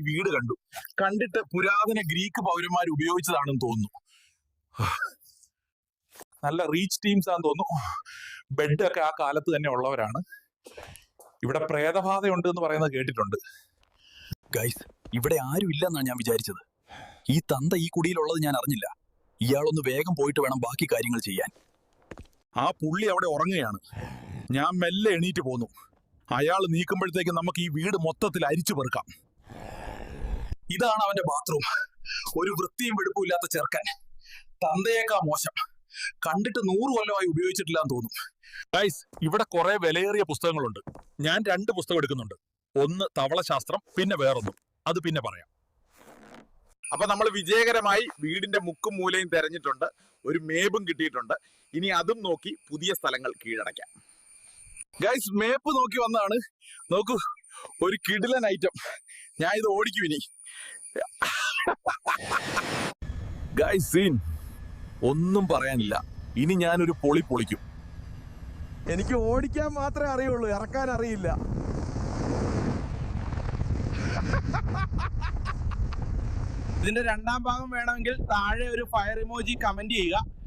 വീട് കണ്ടു. കണ്ടിട്ട് പുരാതന ഗ്രീക്ക് പൗരന്മാർ ഉപയോഗിച്ചതാണെന്ന് തോന്നുന്നു. നല്ല റീച്ച് ടീംസ് ആണെന്ന് തോന്നുന്നു. ബെഡ് ഒക്കെ ആ കാലത്ത് തന്നെ ഉള്ളവരാണ്. ഇവിടെ പ്രേതബാധയുണ്ട് എന്ന് പറയുന്നത് കേട്ടിട്ടുണ്ട്. ഗൈസ് ഇവിടെ ആരും ഇല്ലെന്നാണ് ഞാൻ വിചാരിച്ചത്. ഈ തന്ത ഈ കുടിയിലുള്ളത് ഞാൻ അറിഞ്ഞില്ല. ഇയാളൊന്ന് വേഗം പോയിട്ട് വേണം ബാക്കി കാര്യങ്ങൾ ചെയ്യാൻ. ആ പുള്ളി അവിടെ ഉറങ്ങുകയാണ്. ഞാൻ മെല്ലെ എണീറ്റ് പോന്നു. അയാൾ നീക്കുമ്പോഴത്തേക്ക് നമുക്ക് ഈ വീട് മൊത്തത്തിൽ അരിച്ചു പെറുക്കാം. ഇതാണ് അവന്റെ ബാത്റൂം ഒരു വൃത്തിയും വെടുപ്പും ഇല്ലാത്ത ചെറുക്കൻ. തന്തയേക്കാ മോശം. കണ്ടിട്ട് നൂറ് കൊല്ലമായി ഉപയോഗിച്ചിട്ടില്ലാന്ന് തോന്നും. ഗൈസ് ഇവിടെ കുറെ വിലയേറിയ പുസ്തകങ്ങളുണ്ട്. ഞാൻ രണ്ട് പുസ്തകം എടുക്കുന്നുണ്ട്. ഒന്ന് തവളശാസ്ത്രം പിന്നെ വേറൊന്നും. അത് പിന്നെ പറയാം. അപ്പൊ നമ്മൾ വിജയകരമായി വീടിന്റെ മുക്കും മൂലയും തെരഞ്ഞിട്ടുണ്ട്. ഒരു മേപ്പും കിട്ടിയിട്ടുണ്ട്. ഇനി അതും നോക്കി പുതിയ സ്ഥലങ്ങൾ കീഴടക്കാം ഗൈസ് മേപ്പ് നോക്കി വന്നാണ്. നോക്കൂ ഒരു കിടിലൻ ഐറ്റം ഞാൻ ഇത് ഓടിക്കും ഇനി. സീൻ ഒന്നും പറയാനില്ല. ഇനി ഞാനൊരു പൊളി പൊളിക്കും. എനിക്ക് ഓടിക്കാൻ മാത്രമേ അറിയുള്ളൂ. ഇറക്കാൻ അറിയില്ല. ഇതിന്റെ രണ്ടാം ഭാഗം വേണമെങ്കിൽ താഴെ ഒരു ഫയർ ഇമോജി കമന്റ് ചെയ്യുക.